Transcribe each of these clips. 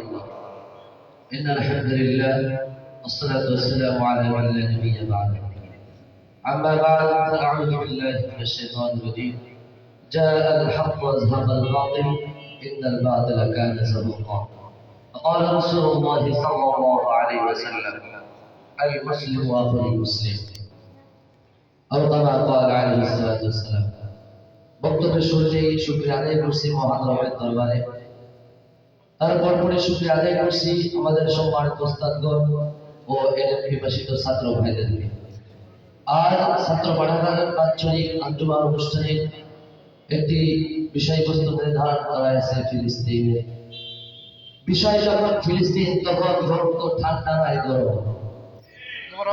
الله إن الحمد لله والصلاة والسلام على من لا نبي بعده أما بعد فأعوذ بالله من الشيطان الرجيم جاء الحق وازهق الباطل إن الباطل كان زهوقا وقال رسول الله صلى الله عليه وسلم المسلم أخو المسلم أو كما قال عليه الصلاة والسلام বক্তব্যের শুরুতেই শুক্রিয়া আদায় করছি মহান রবের দরবারে তারপর পরে শুক্রিয়া আদায় করছি আমাদের সম্মানিত ওস্তাদগণ ও এর বিভাষিত ছাত্র ভাইদেরকে। আর ছাত্র পাঠাগারের আঞ্চলিক আঞ্জুমান অনুষ্ঠানে একটি বিষয়বস্তু নির্ধারণ করা হয়েছে ফিলিস্তিনে। বিষয় যখন ফিলিস্তিন তখন রক্ত ঠান্ডা নাই গরম।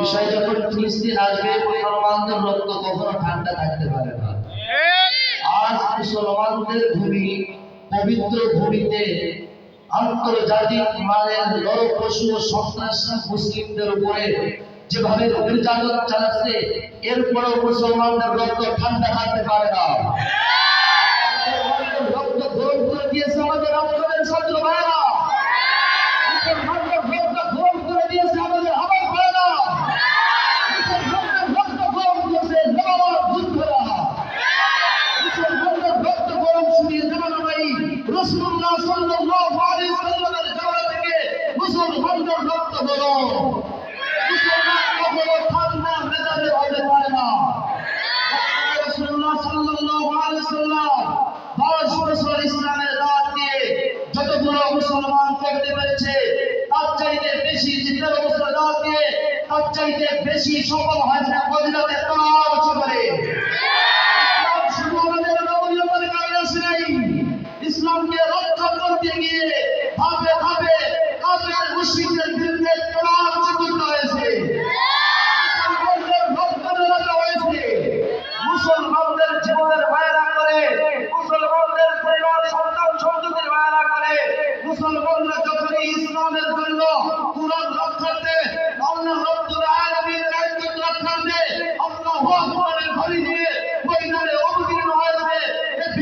বিষয় যখন ফিলিস্তিন আসবে মুসলমানদের রক্ত কখনো ঠান্ডা থাকতে পারে না। আজ মুসলমানদের ভূমি পবিত্র ভূমিতে আন্তর্জাতিক মানের নরপশু ও সন্ত্রাসী মুসলিমদের উপরে যেভাবে নির্যাতন চালাচ্ছে, এরপরেও মুসলমানদের রক্ত ঠান্ডা থাকতে পারে না। রক্ত গরম করে দিয়েছে আমাদের রক্তের ছাত্র করতে পেরেছে তার চাইতে বেশি যে ব্যবস্থা না দিয়ে তার চাইতে বেশি সফল হয়েছে মদিনাতে তেরো করে। ইসলামকে রক্ষা করতে গিয়ে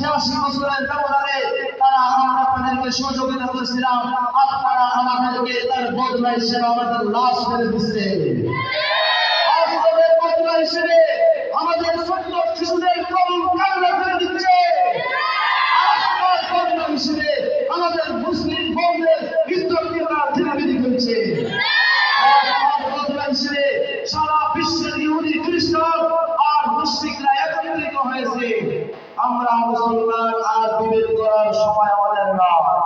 ছিয়াশি বছরের তারা আমরা তাদেরকে সহযোগিতা করেছিলাম। আর তারা আমাদেরকে তার বদলা হিসেবে আমাদের লাশ ফেলে দিচ্ছে আমাদের ছোট্ট আমরা মুসলমান আর বিভেদ করার সময় আমাদের নয়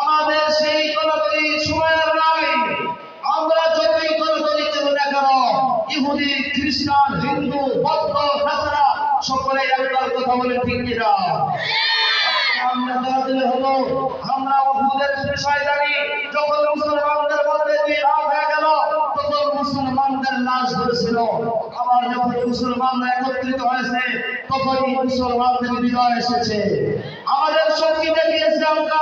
আমাদের সেই কলাকলি সময় নাই। আমরা যতই কলাকলি করব না কেন, ইহুদি, খ্রিস্টান, হিন্দু, বৌদ্ধ, নাসারা সকলে একবার কথা বলে ঠিক কিনা? আমরা দাঁড়াতে হলো, আমরা বহুদের বিষয় জানি, যখন মুসলমানদের লাশ ধরেছিল আবার যখন মুসলমানরা একত্রিত হয়েছে, তখনই মুসলমানদের বিজয় এসেছে। আমাদের শক্তি দেখিয়েছে আমরা।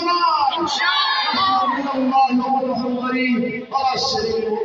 الجمال محمد الله ونور محمد على الشريف